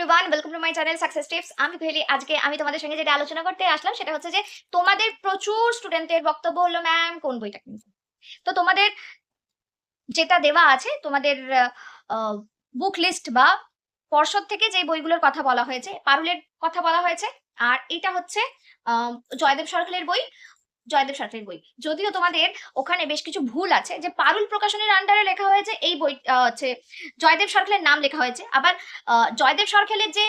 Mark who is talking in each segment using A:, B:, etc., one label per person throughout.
A: Everyone welcome to my channel success tips আমি কোহেলি আজকে আমি তোমাদের সঙ্গে যেটা আলোচনা করতে আসলাম সেটা হচ্ছে যে তোমাদের প্রচুর স্টুডেন্টের বক্তব্য হলো ম্যাম কোন বইটা কিনবো তো তোমাদের যেটা দেওয়া আছে, তোমাদের বুক লিস্ট বা পর্ষদ থেকে যে বইগুলোর কথা বলা হয়েছে, পারুলের কথা বলা হয়েছে, আর এটা হচ্ছে জয়দেব সরকারের বই জয়দেব সরকারের বই। যদিও তোমাদের ওখানে বেশ কিছু ভুল আছে যে পারুল প্রকাশনের আন্ডারে লেখা হয়েছে এই বই হচ্ছে জয়দেব সরকারের নাম লেখা হয়েছে। আবার জয়দেব সরকারের যে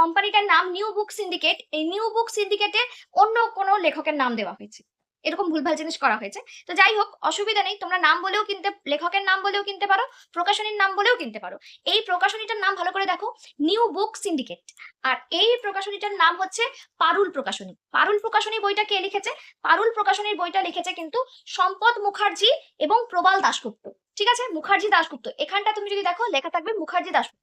A: কোম্পানিটার নাম নিউ বুক সিন্ডিকেট এই নিউ বুক সিন্ডিকেটে অন্য কোনো লেখকের নাম দেওয়া হয়েছে। এরকম ভুলভাল জিনিস করা হয়েছে। তো যাই হোক, অসুবিধা নেই। তোমরা নাম বলেও কিনতে, লেখকের নাম বলেও কিনতে পারো, প্রকাশনীর নাম বলেও কিনতে পারো। এই প্রকাশনীটার নাম ভালো করে দেখো নিউ বুক সিন্ডিকেট আর এই প্রকাশনীটার নাম হচ্ছে পারুল প্রকাশনী। পারুল প্রকাশনী বইটা কে লিখেছে? পারুল প্রকাশনীর বইটা লিখেছে কিন্তু সম্পদ মুখার্জি এবং প্রবাল দাশগুপ্ত। ঠিক আছে? মুখার্জি দাশগুপ্ত। এখানটা তুমি যদি দেখো, লেখা থাকবে মুখার্জি দাশগুপ্ত।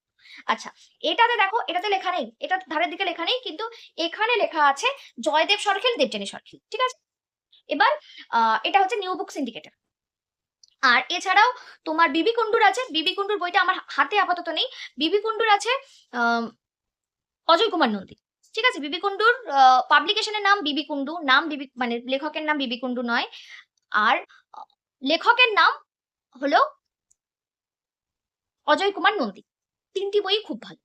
A: আচ্ছা এটাতে দেখো, এটাতে লেখা নেই। এটা ধারের দিকে লেখা নেই, কিন্তু এখানে লেখা আছে জয়দেব সরখেল, দেবযানী সরখেল। ঠিক আছে? এবার এটা হচ্ছে নিউ বুক সিন্ডিকেটের আর এছাড়াও তোমার বিবি কুন্ডুর আছে। বিবি কুন্ডুর বইটা আমার হাতে আপাতত নেই। বিবি কুন্ডুর আছে অজয় কুমার নন্দী। ঠিক আছে? বিবি কুন্ডুর পাবলিকেশনের নাম বিবি কুন্ডু নাম বিবি মানে লেখকের নাম বিবি কুন্ডু নয়। আর, লেখকের নাম হলো অজয় কুমার নন্দী। তিনটি বই খুব ভালো।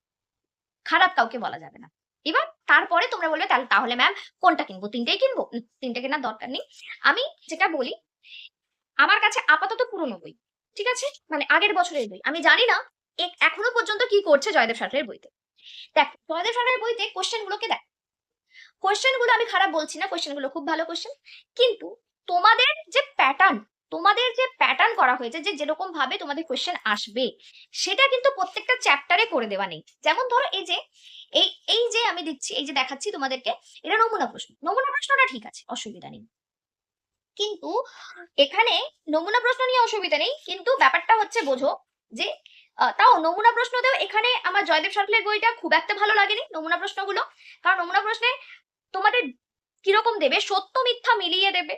A: খারাপ কাউকে বলা যাবে না। এবার তারপরে তোমরা বলবে, তাহলে ম্যাম কোনটা কিনবো? তিনটেই কিনবো। তিনটে কেনার দরকার নেই। আমি যেটা বলি, আমার কাছে আপাতত পুরনো বই, ঠিক আছে? মানে আগের বছরের বই। আমি জানি না এখনও পর্যন্ত কি করছে জয়দেব সরকারের বইতে। দেখ, জয়দেব সরকারের বইতে কোশ্চেন গুলোকে দেখ। কোশ্চেনগুলো আমি খারাপ বলছি না কোশ্চেনগুলো খুব ভালো কোশ্চেন কিন্তু তোমাদের যে প্যাটার্ন তোমাদের যে প্যাটার্ন করা হয়েছে যে যেরকম ভাবে তোমাদের কোশ্চেন আসবে, সেটা কিন্তু প্রত্যেকটা চ্যাপ্টারে করে দেওয়া নেই। যেমন ধরো এই যে এই এই যে আমি দিচ্ছি, এই যে দেখাচ্ছি তোমাদেরকে, এটা নমুনা প্রশ্ন। নমুনা প্রশ্নটা ঠিক আছে, অসুবিধা নেই। কিন্তু এখানে নমুনা প্রশ্ন নিয়ে অসুবিধা নেই, কিন্তু ব্যাপারটা হচ্ছে বোঝো যে তাও নমুনা প্রশ্নতেও এখানে আমার জয়দেব সরকারের বইটা খুব একটা ভালো লাগেনি, নমুনা প্রশ্নগুলো। কারণ নমুনা প্রশ্নে তোমাদের কীরকম দেবে? সত্য, মিথ্যা মিলিয়ে দেবে।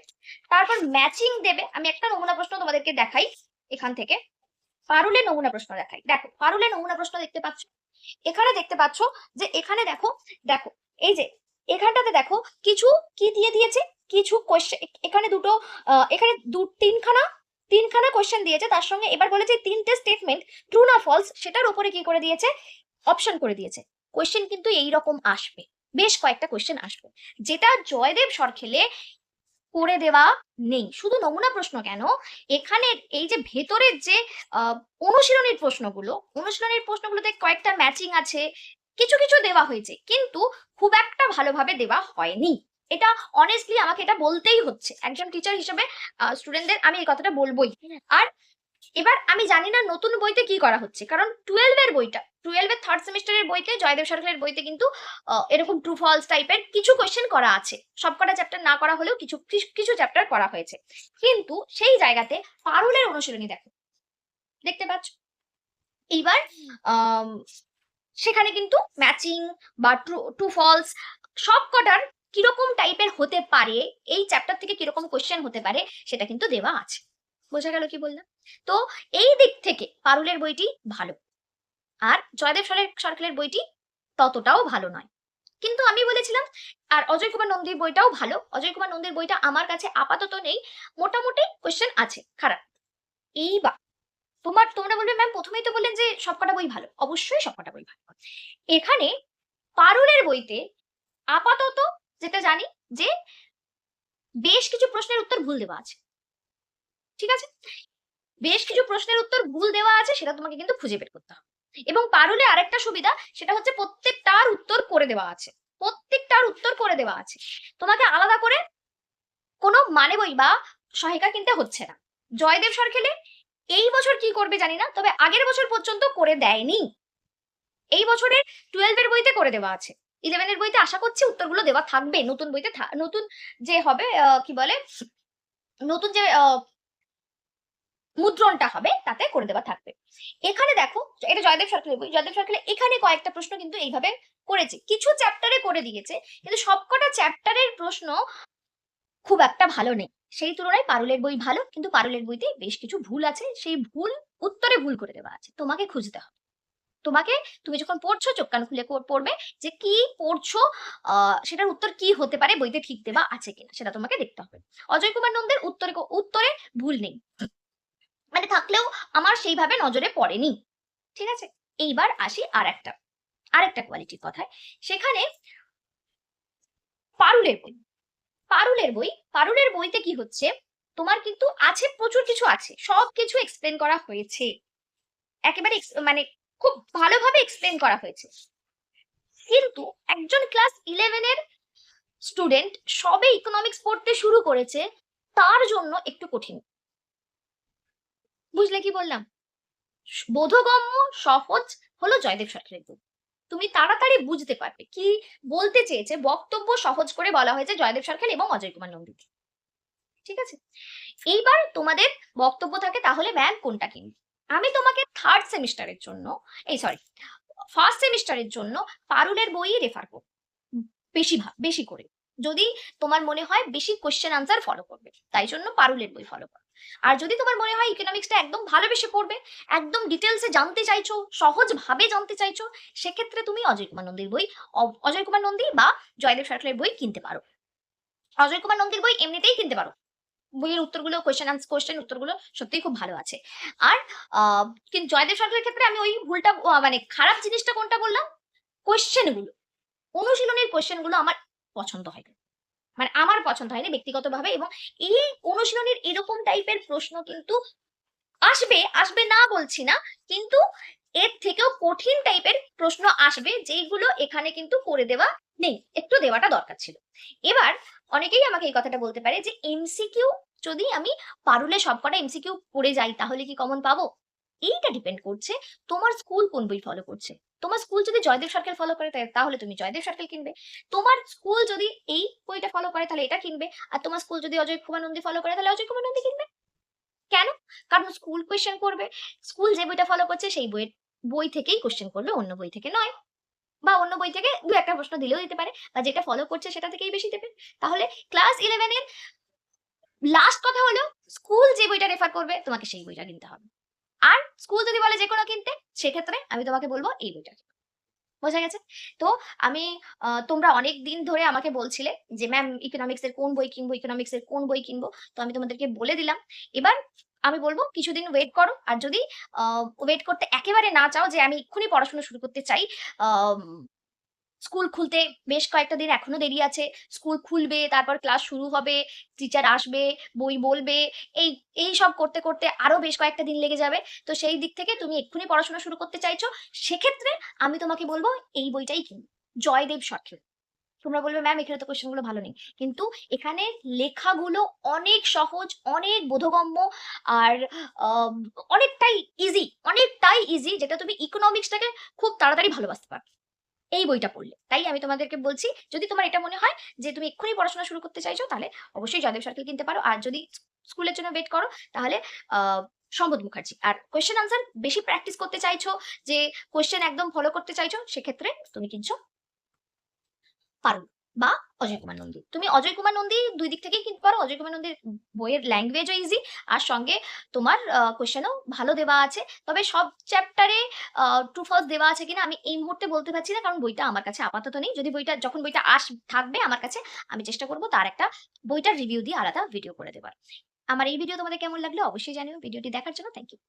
A: তারপর ম্যাচিং দেবে। আমি একটা নমুনা প্রশ্ন তোমাদেরকে দেখাই এখান থেকে। পারুলে নমুনা প্রশ্ন দেখাই। দেখো পারুলে নমুনা প্রশ্ন দেখতে পাচ্ছ? এখানে দেখতে পাচ্ছ যে এখানে দেখো দেখো, এই যে এখানটাতে দেখো কিছু কি দিয়ে দিয়েছে? কিছু কোয়েশ্চেন এখানে দুটো এখানে দু, তিনখানা তিনখানা কোয়েশ্চেন দিয়েছে। তার সঙ্গে এবার বলেছে তিনটে স্টেটমেন্ট ট্রু না ফলস সেটার উপরে কি করে দিয়েছে? অপশন করে দিয়েছে। কোয়েশ্চেন কিন্তু এই রকম আসবে। বেশ কয়েকটা কোয়েশ্চেন আসবে। যেটা জয়দেব সরখেলে করে দেওয়া নেই। শুধু নমুনা প্রশ্ন কেন? এখানে এই যে ভেতরের যে অনুশীলনীর প্রশ্নগুলো, অনুশীলনের প্রশ্নগুলোতে কয়েকটা ম্যাচিং আছে, কিছু কিছু দেওয়া হয়েছে, কিন্তু খুব একটা ভালোভাবে দেওয়া হয়নি। এটা অনেস্টলি আমাকে এটা বলতেই হচ্ছে। একজন টিচার হিসেবে স্টুডেন্টদের আমি এই কথাটা বলবোই। আর এবার আমি জানি না নতুন বইতে কি করা হচ্ছে, কারণ টুয়েলভের বইটা টুয়েলভের থার্ড সেমিস্টারের বইতে, জয়দেব সরকারের বইতে কিন্তু এরকম ট্রু ফলস টাইপের কিছু কোয়েশ্চেন করা আছে। সবকটা চ্যাপ্টার না করা হলেও কিছু, কিছু- চ্যাপ্টার করা হয়েছে। কিন্তু সেই জায়গাতে পারুলের অনুশীলনী দেখো। দেখতে পাচ্ছ? এইবার সেখানে কিন্তু ম্যাচিং বা ট্রু ট্রু ফলস সব কটার কীরকম টাইপের হতে পারে, এই চ্যাপ্টার থেকে কীরকম কোয়েশ্চেন হতে পারে, সেটা কিন্তু দেওয়া আছে। বোঝা গেল কি বললাম? তো এই দিক থেকে পারুলের বইটি ভালো। আর জয়দেব সরকারের বইটি ততটাও ভালো নয়। কিন্তু আমি বলেছিলাম, আর অজয় কুমার নন্দীর বইটাও ভালো। অজয় কুমার নন্দীর বইটা আমার কাছে আপাতত নেই, মোটামুটি কোশ্চেন আছে, খারাপ। এইবার, তোমার, তোমরা বলবে ম্যাম প্রথমেই তো বললেন যে সবকটা বই ভালো। অবশ্যই সবকটা বই ভালো। এখানে পারুলের বইতে আপাতত যেটা জানি যে বেশ কিছু প্রশ্নের উত্তর ভুল দেওয়া আছে। ঠিক আছে? বেশ কিছু প্রশ্নের উত্তর ভুল দেওয়া আছে, সেটা তোমাকে কিন্তু খুঁজে বের করতে হবে। এবং পারুলে আরেকটা সুবিধা, সেটা হচ্ছে প্রত্যেকটার উত্তর করে দেওয়া আছে। প্রত্যেকটার উত্তর করে দেওয়া আছে। তোমাকে আলাদা করে কোনো মানে বই বা সহায়িকা কিনতে হচ্ছে না। জয়দেব সরখেলে এই বছর কি করবে জানি না, তবে আগের বছর পর্যন্ত করে দেয়নি। এই বছরের টুয়েলভের বইতে করে দেওয়া আছে। ইলেভেনের বইতে আশা করছি উত্তরগুলো দেওয়া থাকবে। নতুন বইতে নতুন যে হবে কি বলে? নতুন যে মুদ্রণটা হবে, তাতে করে দেওয়া থাকবে। এখানে দেখো, এটা জয়দেব সরকারের বই জয়দেব সরকারের এখানে কয়েকটা প্রশ্ন কিন্তু এইভাবে করেছে। কিছু চ্যাপ্টারে করে দিয়েছে, কিন্তু সবকটা চ্যাপ্টারের প্রশ্ন খুব একটা ভালো নেই। সেই তুলনায় পারুলের বই ভালো, কিন্তু পারুলের বইতে বেশ কিছু ভুল আছে। সেই ভুল উত্তরে ভুল করে দেওয়া আছে। তোমাকে খুঁজতে হবে। তোমাকে, তুমি যখন পড়ছো, চোখ কান খুলে পড়বে যে কি পড়ছো সেটার উত্তর কি হতে পারে, বইতে ঠিক দেওয়া আছে কিনা, সেটা তোমাকে দেখতে হবে। অজয় কুমার নন্দের উত্তরে উত্তরে ভুল নেই। মানে থাকলেও আমার সেইভাবে নজরে পড়েনি। ঠিক আছে? এইবার আসি আর একটা আরেকটা কোয়ালিটির কথায়। সেখানে পারুলের বই। পারুলের বই, পারুলের বইতে কি হচ্ছে? তোমার কিন্তু আছে, প্রচুর কিছু আছে। সব কিছু এক্সপ্লেন করা হয়েছে। একেবারে মানে খুব ভালোভাবে এক্সপ্লেন করা হয়েছে। কিন্তু একজন ক্লাস ইলেভেনের স্টুডেন্ট সবে ইকোনমিক্স পড়তে শুরু করেছে, তার জন্য একটু কঠিন। বুঝলে কি বললাম? বোধগম্য সহজ হলো জয়দেব সরকারের বই তুমি তাড়াতাড়ি বুঝতে পারবে কি বলতে চেয়েছে বক্তব্য সহজ করে বলা হয়েছে জয়দেব সরকার এবং অজয় কুমার নন্দীকে। ঠিক আছে? এইবার তোমাদের বক্তব্য থাকে তাহলে ম্যাম কোনটা কিনবে? আমি তোমাকে থার্ড সেমিস্টারের জন্য, এই সরি ফার্স্ট সেমিস্টারের জন্য পারুলের বই রেফার করব। বেশি বেশি করে। যদি তোমার মনে হয় বেশি কোশ্চেন আনসার ফলো করবে, তাই জন্য পারুলের বই ফলো করো। আর যদি তোমার মনে হয় ইকোনমিক্সটা একদম ভালোবেসে পড়বে, একদম ডিটেলসে জানতে চাইছো সহজ ভাবে জানতে চাইছো, সেক্ষেত্রে তুমি অজয় কুমার নন্দীর বই অজয় কুমার নন্দী বা জয়দেব সরকারের বই কিনতে পারো। অজয় কুমার নন্দীর বই এমনিতেই কিনতে পারো। বইয়ের উত্তরগুলো কোয়েশ্চেন আনসার কোয়েশ্চেন উত্তরগুলো সত্যিই খুব ভালো আছে। আর কিন্তু জয়দেব সরকারের ক্ষেত্রে আমি ওই ভুলটা মানে খারাপ জিনিসটা কোনটা বললাম? কোয়েশ্চেনগুলো অনুশীলনের কোয়েশ্চেনগুলো আমার পছন্দ হয়। মানে আমার পছন্দ হয়নি ব্যক্তিগতভাবে এবং এই অনুশীলনের এরকম টাইপের প্রশ্ন কিন্তু আসবে আসবে না বলছি না, কিন্তু এর থেকেও কঠিন টাইপের প্রশ্ন আসবে যেইগুলো এখানে কিন্তু করে দেওয়া নেই, একটু দেওয়াটা দরকার ছিল। এবার অনেকেই আমাকে এই কথাটা বলতে পারে যে এমসিকিউ যদি আমি পারুলে সবকটা এমসিকিউ পড়ে যাই তাহলে কি কমন পাবো? এইটা ডিপেন্ড করছে তোমার স্কুল কোন বই ফলো করছে। তোমার স্কুল যদি জয়দেব সরকার ফলো করে তাহলে তুমি জয়দেব সরকার কিনবে। তোমার স্কুল যদি এই বইটা ফলো করে, তাহলে এটা কিনবে। আর তোমার স্কুল যদি অজয় কুমার নন্দী ফলো করে, তাহলে অজয় কুমার নন্দী কিনবে। কেন? কারণ স্কুল কোয়েশ্চেন করবে। স্কুল যে বইটা ফলো করছে, সেই বইয়ের বই থেকেই কোশ্চেন করবে, অন্য বই থেকে নয়। বা অন্য বই থেকে দু একটা প্রশ্ন দিলেও দিতে পারে, বা যেটা ফলো করছে সেটা থেকেই বেশি দেবে। তাহলে ক্লাস ইলেভেনের লাস্ট কথা হলো স্কুল যে বইটা রেফার করবে, তোমাকে সেই বইটা কিনতে হবে। আর স্কুল যদি বলে যে কোনো কিনতে, সেক্ষেত্রে আমি তোমাকে বলব এই বইটা। বোঝা গেছে? তো আমি তোমরা অনেক দিন ধরে আমাকে বলছিলে যে, ম্যাম ইকোনমিক্স এর কোন বই কিনবো ইকোনমিক্স এর কোন বই কিনবো? তো আমি তোমাদেরকে বলে দিলাম। এবার আমি বলব, কিছুদিন ওয়েট করো। আর যদি ওয়েট করতে একেবারে না চাও যে, আমি এক্ষুনি পড়াশোনা শুরু করতে চাই স্কুল খুলতে বেশ কয়েকটা দিন এখনও দেরি আছে। স্কুল খুলবে, তারপর ক্লাস শুরু হবে টিচার আসবে, বই বলবে, এই এই সব করতে করতে আরও বেশ কয়েকটা দিন লেগে যাবে। তো সেই দিক থেকে তুমি এক্ষুনি পড়াশোনা শুরু করতে চাইছো, সেক্ষেত্রে আমি তোমাকে বলব এই বইটাই কিনবে জয়দেব সরকার। তোমরা বলবে, ম্যাম, এখানে তো কোশ্চেনগুলো ভালো নেই। কিন্তু এখানে লেখাগুলো অনেক সহজ, অনেক বোধগম্য আর অনেকটাই ইজি অনেকটাই ইজি যেটা তুমি ইকোনমিক্সটাকে খুব তাড়াতাড়ি ভালোবাসতে পারবে। এই বইটা পড়লে। তাই আমি তোমাদেরকে বলছি, যদি তোমার এটা মনে হয় যে তুমি এক্ষুনি পড়াশোনা শুরু করতে চাইছো, তাহলে অবশ্যই জয়দেব সার্কেল কিনতে পারো। আর যদি স্কুলের জন্য ওয়েট করো, তাহলে সম্বোধ মুখার্জি। আর কোয়েশ্চেন আনসার বেশি প্র্যাকটিস করতে চাইছো, যে কোয়েশ্চেন একদম ফলো করতে চাইছো, সেক্ষেত্রে তুমি কিনছো। পারো বা অজয় কুমার নন্দী। তুমি অজয় কুমার নন্দী দুই দিক থেকেই কিনতে পারো। অজয় কুমার নন্দীর বইয়ের ল্যাঙ্গুয়েজও ইজি আর সঙ্গে তোমার কোয়েশ্চেনও ভালো দেওয়া আছে। তবে সব চ্যাপ্টারে টু ফার্স্ট দেওয়া আছে কিনা আমি এই মুহূর্তে বলতে পারছি না, কারণ বইটা আমার কাছে আপাতত নেই। যদি বইটা, যখন বইটা আস, থাকবে আমার কাছে, আমি চেষ্টা করব তার একটা বইটার রিভিউ দিয়ে আলাদা ভিডিও করে দেবার। আমার এই ভিডিও তোমাদের কেমন লাগল অবশ্যই জানিও। ভিডিওটি দেখার জন্য থ্যাংক ইউ